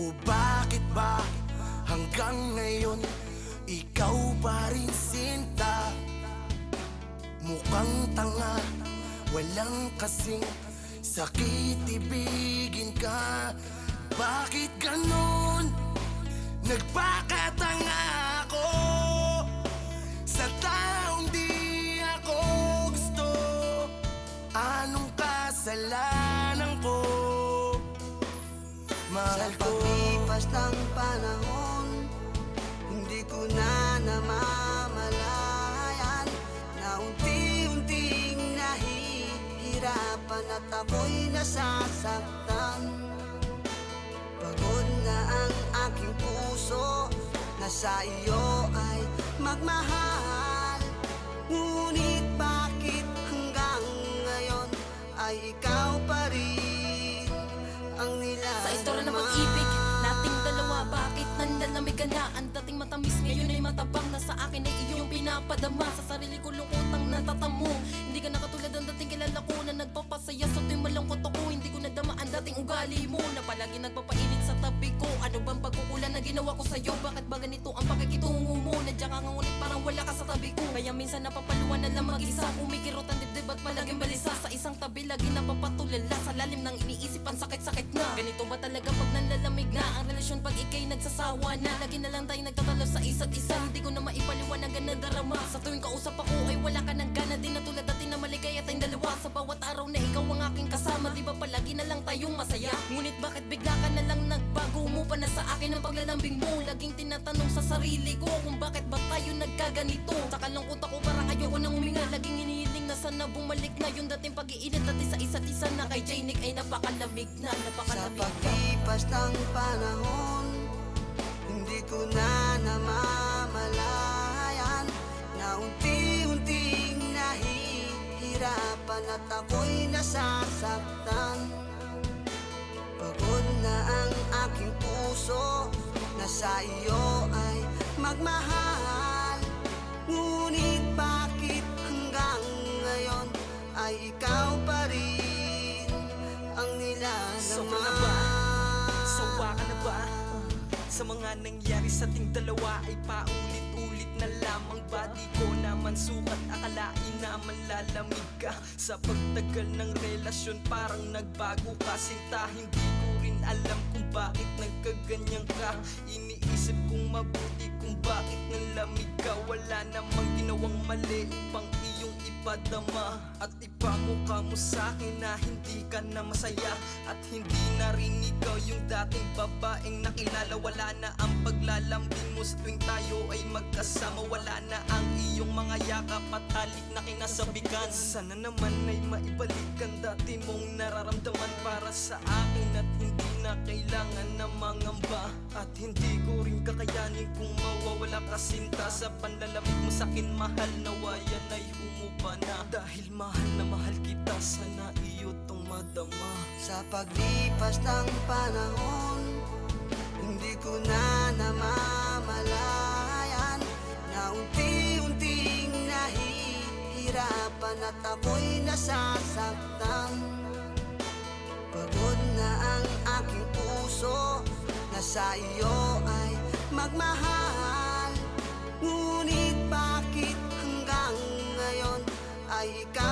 O bakit ba hanggang ngayon Ikaw pa rin sinta Mukhang tanga Walang kasing sakit ibigin ka Bakit ganon? Nagpakatanga Sa paglipas ng panahon Hindi ko na namamalayan Na unti-unting nahihirapan At ako'y nasasaktan. Pagod na ang aking puso Na sa iyo ay magmahal pinapadama Sa sarili ko lungkot ang natatamo. Hindi ka na katulad ang dating kilala ko Na nagpapasaya. Sa tuwing malungkot ako Hindi ko nadama ang dating ugali mo. Na palagi nagpapainit sa tabi ko. Ano bang pagkukulan na ginawa ko sa'yo? Bakit ba ganito ang pakikitungo mo? Nandiyan ka nga parang wala ka sa tabi ko. Kaya minsan napapaluan na lang mag-isa. Kumikirot ang dibdib at palaging balisa. Sa isang tabi lagi napapatulala. Sa lalim ng iniisip ang sakit-sakit na. Ganito ba talaga pag nanlalamig na? Ang relasyon pag ikay nagsasawa na. Lagi na lang tayo nagtatalo sa isa't isa. Hindi ko na maipaliwanagan na darama Ngunit bakit bigla ka na lang nagbago? Mo pa na sa akin ang paglalambing mo. Laging tinatanong sa sarili ko Kung bakit ba tayo nagkaganito. Sa kalungkot ako parang ayoko nang huminga. Laging inihiling na sana bumalik na Yung dating pag-iinit dati sa isa't isa na Kay Janic ay napakalamig na Sa Napakalamig na. paglipas ng panahon Hindi ko na namamalayan Na unti-unting nahihirapan At ako'y nasasaktan na ang aking puso Na sa iyo ay magmahal Ngunit bakit hanggang ngayon Ay ikaw pa rin Ang nilalaman Sobra na ba? Sawa ka na ba? Sa mga nangyari sa ting dalawa ay paulit-ulit na lamang Badi ko naman. Sukat akalain naman lalamig ka. Sa pagtagal ng relasyon parang nagbago ka. Sinta hindi ko rin alam kung bakit nagkaganyan ka. Iniisip kong mabuti kung bakit nanlamig ka. Wala namang ginawang mali upang iyong ipadama At ipamukha mo sa akin na hindi ka na masaya At hindi na rin ikaw yung dating babaeng nakilala. Wala na ang paglalambing mo sa tuwing tayo ay magkasama. Wala na ang iyong mga yakap at halik na kinasabikan. Sana naman ay maibalik ang dati mong nararamdaman para sa akin At hindi na kailangan na mangamba At hindi ko rin kakayanin kung mawawala ka sinta Sa panlalamig mo sa akin mahal na wayan ay humupa na. Dahil mahal na mahal kita sana iyo tong madama. Sa paglipas ng panahon Hindi ko na namamalayan Na unti-unting nahihirapan At ako'y nasasaktan. Pagod na ang sa iyo ay magmahal. Ngunit bakit hanggang ngayon ay ikaw